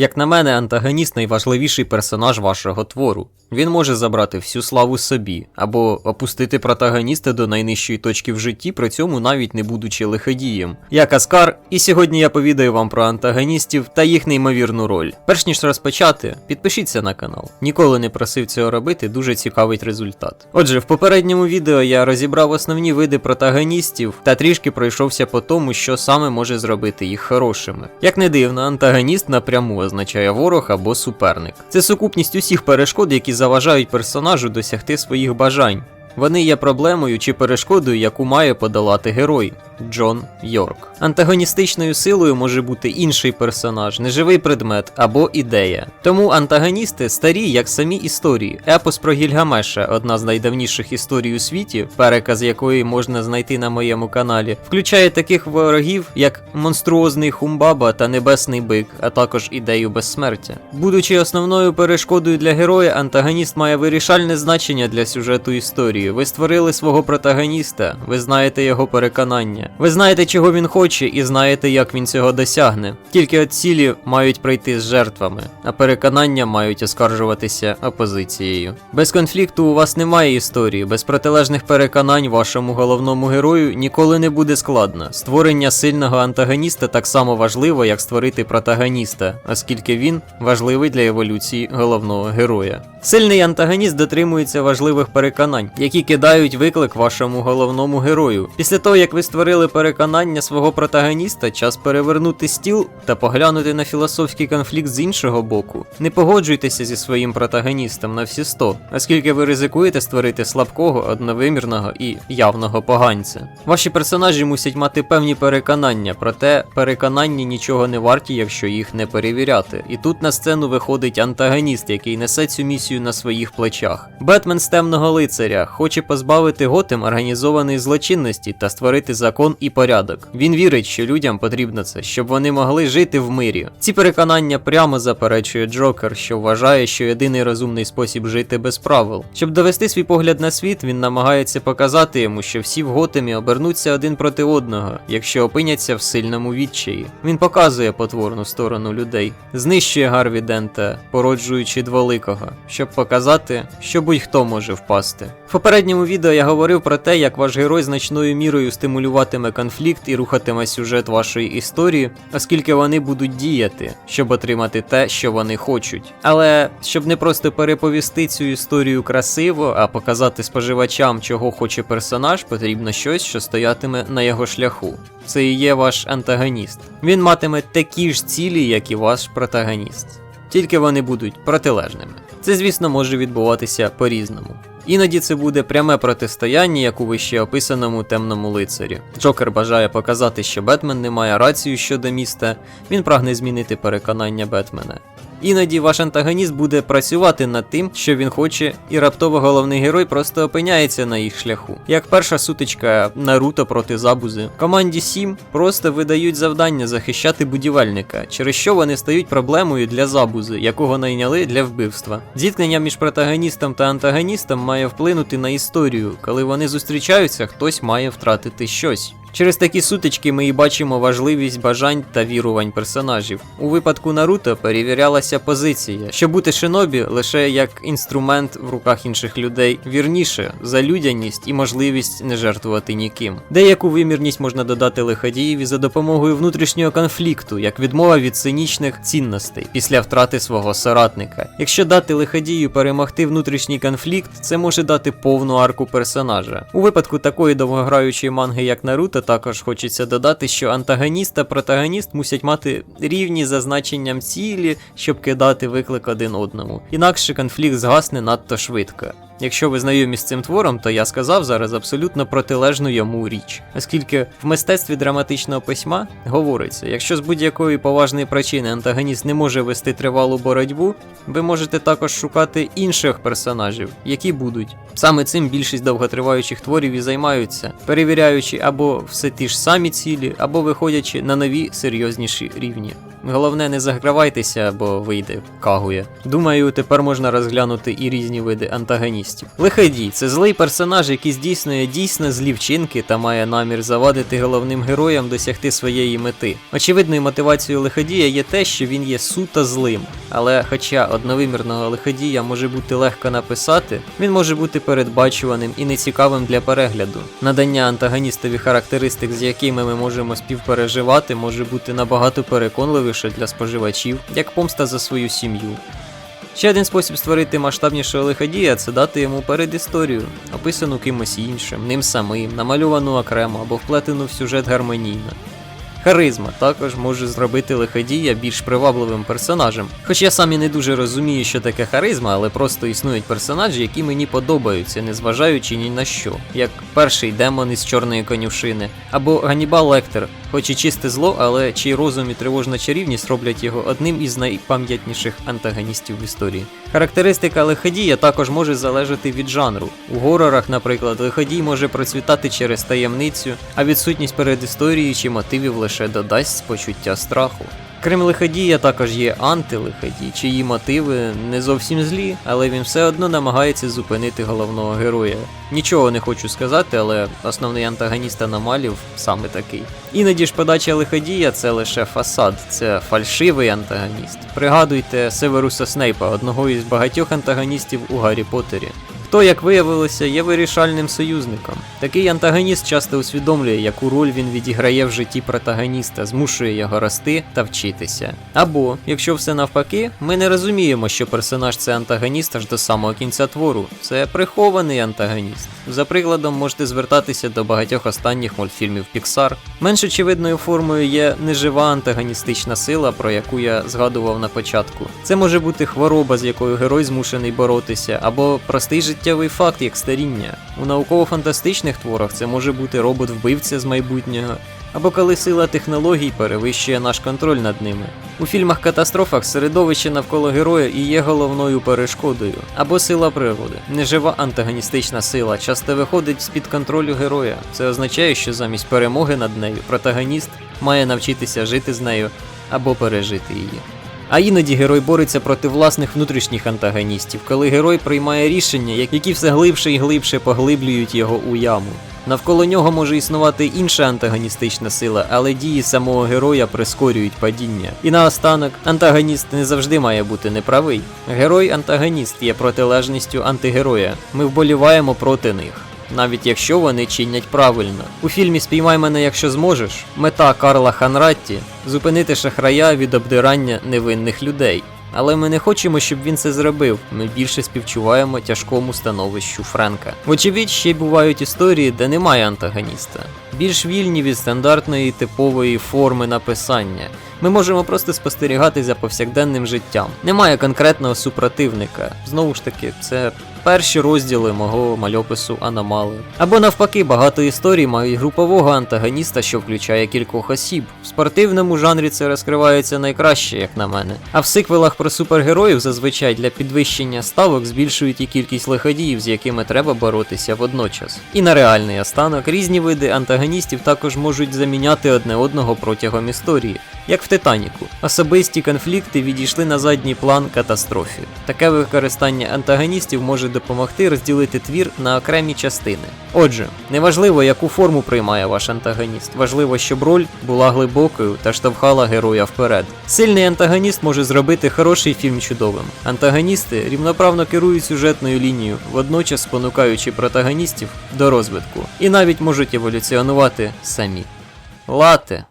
Як на мене, антагоніст найважливіший персонаж вашого твору. Він може забрати всю славу собі, або опустити протагоніста до найнижчої точки в житті, при цьому навіть не будучи лиходієм. Я Каскар, і сьогодні я повідаю вам про антагоністів та їх неймовірну роль. Перш ніж розпочати, підпишіться на канал. Ніколи не просив цього робити, дуже цікавить результат. Отже, в попередньому відео я розібрав основні види протагоністів та трішки пройшовся по тому, що саме може зробити їх хорошими. Як не дивно, антагоніст напряму означає ворог або суперник. Це сукупність усіх перешкод, які заважають персонажу досягти своїх бажань. Вони є проблемою чи перешкодою, яку має подолати герой Джон Йорк. Антагоністичною силою може бути інший персонаж, неживий предмет або ідея. Тому антагоністи старі, як самі історії. Епос про Гільгамеша, одна з найдавніших історій у світі, переказ якої можна знайти на моєму каналі, включає таких ворогів, як монструозний Хумбаба та Небесний Бик, а також ідею безсмертя. Будучи основною перешкодою для героя, антагоніст має вирішальне значення для сюжету історії. Ви створили свого протагоніста, ви знаєте його переконання, ви знаєте, чого він хоче, і знаєте, як він цього досягне. Тільки от цілі мають прийти з жертвами, а переконання мають оскаржуватися опозицією. Без конфлікту у вас немає історії, без протилежних переконань вашому головному герою ніколи не буде складно. Створення сильного антагоніста так само важливо, як створити протагоніста, оскільки він важливий для еволюції головного героя. Сильний антагоніст дотримується важливих переконань, які кидають виклик вашому головному герою. Після того, як ви створили переконання свого протагоніста, час перевернути стіл та поглянути на філософський конфлікт з іншого боку. Не погоджуйтеся зі своїм протагоністом на всі 100, оскільки ви ризикуєте створити слабкого, одновимірного і явного поганця. Ваші персонажі мусять мати певні переконання, проте переконання нічого не варті, якщо їх не перевіряти. І тут на сцену виходить антагоніст, який несе цю місію на своїх плечах. Бетмен з темного лицаря хоче позбавити Готем організованої злочинності та створити закон і порядок. Він вірить, що людям потрібно це, щоб вони могли жити в мирі. Ці переконання прямо заперечує Джокер, що вважає, що єдиний розумний спосіб жити без правил. Щоб довести свій погляд на світ, він намагається показати йому, що всі в Готемі обернуться один проти одного, якщо опиняться в сильному відчаї. Він показує потворну сторону людей, знищує Гарві Дента, породжуючи дволикого, щоб показати, що будь-хто може впасти. В попередньому відео я говорив про те, як ваш герой значною мірою стимулюватиме конфлікт і рухатиме сюжет вашої історії, оскільки вони будуть діяти, щоб отримати те, що вони хочуть. Але щоб не просто переповісти цю історію красиво, а показати споживачам, чого хоче персонаж, потрібно щось, що стоятиме на його шляху. Це і є ваш антагоніст. Він матиме такі ж цілі, як і ваш протагоніст. Тільки вони будуть протилежними. Це, звісно, може відбуватися по-різному. Іноді це буде пряме протистояння, як у вище описаному темному лицарі. Джокер бажає показати, що Бетмен не має рацію щодо міста, він прагне змінити переконання Бетмена. Іноді ваш антагоніст буде працювати над тим, що він хоче, і раптово головний герой просто опиняється на їх шляху. Як перша сутичка Наруто проти Забузи. Команді 7 просто видають завдання захищати будівельника, через що вони стають проблемою для Забузи, якого найняли для вбивства. Зіткнення між протагоністом та антагоністом має вплинути на історію. Коли вони зустрічаються, хтось має втратити щось. Через такі сутички ми і бачимо важливість бажань та вірувань персонажів. У випадку Наруто перевірялася позиція, що бути шинобі лише як інструмент в руках інших людей, вірніше за людяність і можливість не жертвувати ніким. Деяку вимірність можна додати лиходієві за допомогою внутрішнього конфлікту, як відмова від цинічних цінностей після втрати свого соратника. Якщо дати лиходію перемогти внутрішній конфлікт, це може дати повну арку персонажа. У випадку такої довгограючої манги, як Наруто, також хочеться додати, що антагоніст та протагоніст мусять мати рівні за значенням цілі, щоб кидати виклик один одному. Інакше конфлікт згасне надто швидко. Якщо ви знайомі з цим твором, то я сказав зараз абсолютно протилежну йому річ, оскільки в мистецтві драматичного письма говориться, якщо з будь-якої поважної причини антагоніст не може вести тривалу боротьбу, ви можете також шукати інших персонажів, які будуть. Саме цим більшість довготриваючих творів і займаються, перевіряючи або все ті ж самі цілі, або виходячи на нові серйозніші рівні. Головне, не загравайтеся, бо вийде кагує. Думаю, тепер можна розглянути і різні види антагоністів. Лиходій це злий персонаж, який здійснює дійсно злі вчинки та має намір завадити головним героям досягти своєї мети. Очевидною мотивацією лиходія є те, що він є суто злим. Але хоча одновимірного лиходія може бути легко написати, він може бути передбачуваним і нецікавим для перегляду. Надання антагоністові характеристик, з якими ми можемо співпереживати, може бути набагато переконливіше для споживачів, як помста за свою сім'ю. Ще один спосіб створити масштабнішого лиходія це дати йому передісторію, описану кимось іншим, ним самим, намальовану окремо або вплетену в сюжет гармонійно. Харизма також може зробити лиходія більш привабливим персонажем. Хоч я сам і не дуже розумію, що таке харизма, але просто існують персонажі, які мені подобаються, незважаючи ні на що, як перший демон із чорної конюшини, або Ганібал Лектор, хоч і чисте зло, але чий розум і тривожна чарівність роблять його одним із найпам'ятніших антагоністів в історії. Характеристика лиходія також може залежати від жанру. У горорах, наприклад, лиходій може процвітати через таємницю, а відсутність передісторії чи мотивів лише додасть почуття страху. Крім лиходія, також є антилиходій, чиї мотиви не зовсім злі, але він все одно намагається зупинити головного героя. Нічого не хочу сказати, але основний антагоніст аномалів саме такий. Іноді ж подача лиходія це лише фасад, це фальшивий антагоніст. Пригадуйте Северуса Снейпа, одного із багатьох антагоністів у Гаррі Поттері. Хто, як виявилося, є вирішальним союзником. Такий антагоніст часто усвідомлює, яку роль він відіграє в житті протагоніста, змушує його рости та вчитися. Або, якщо все навпаки, ми не розуміємо, що персонаж це антагоніст аж до самого кінця твору. Це прихований антагоніст. За прикладом, можете звертатися до багатьох останніх мультфільмів Pixar. Менш очевидною формою є нежива антагоністична сила, про яку я згадував на початку. Це може бути хвороба, з якою герой змушений боротися, або простий життєвий факт, як старіння. У науково-фантастичних творах це може бути робот-вбивця з майбутнього, або коли сила технологій перевищує наш контроль над ними. У фільмах-катастрофах середовище навколо героя і є головною перешкодою, або сила природи. Нежива антагоністична сила часто виходить з-під контролю героя. Це означає, що замість перемоги над нею протагоніст має навчитися жити з нею або пережити її. А іноді герой бореться проти власних внутрішніх антагоністів, коли герой приймає рішення, які все глибше і глибше поглиблюють його у яму. Навколо нього може існувати інша антагоністична сила, але дії самого героя прискорюють падіння. І наостанок, антагоніст не завжди має бути неправий. Герой-антагоніст є протилежністю антигероя. Ми вболіваємо проти них. Навіть якщо вони чинять правильно. У фільмі Спіймай мене, якщо зможеш, мета Карла Ханратті зупинити шахрая від обдирання невинних людей. Але ми не хочемо, щоб він це зробив. Ми більше співчуваємо тяжкому становищу Френка. Вочевидь, ще й бувають історії, де немає антагоніста, більш вільні від стандартної типової форми написання. Ми можемо просто спостерігати за повсякденним життям. Немає конкретного супротивника. Знову ж таки, це перші розділи мого мальопису Аномали. Або навпаки, багато історій мають групового антагоніста, що включає кількох осіб. В спортивному жанрі це розкривається найкраще, як на мене. А в сиквелах про супергероїв зазвичай для підвищення ставок збільшують і кількість лиходіїв, з якими треба боротися водночас. І на реальний останок різні види антагоністів також можуть заміняти одне одного протягом історії. Як в Титаніку, особисті конфлікти відійшли на задній план катастрофі. Таке використання антагоністів може допомогти розділити твір на окремі частини. Отже, неважливо, яку форму приймає ваш антагоніст, важливо, щоб роль була глибокою та штовхала героя вперед. Сильний антагоніст може зробити хороший фільм чудовим. Антагоністи рівноправно керують сюжетною лінією, водночас спонукаючи протагоністів до розвитку, і навіть можуть еволюціонувати самі. Лате.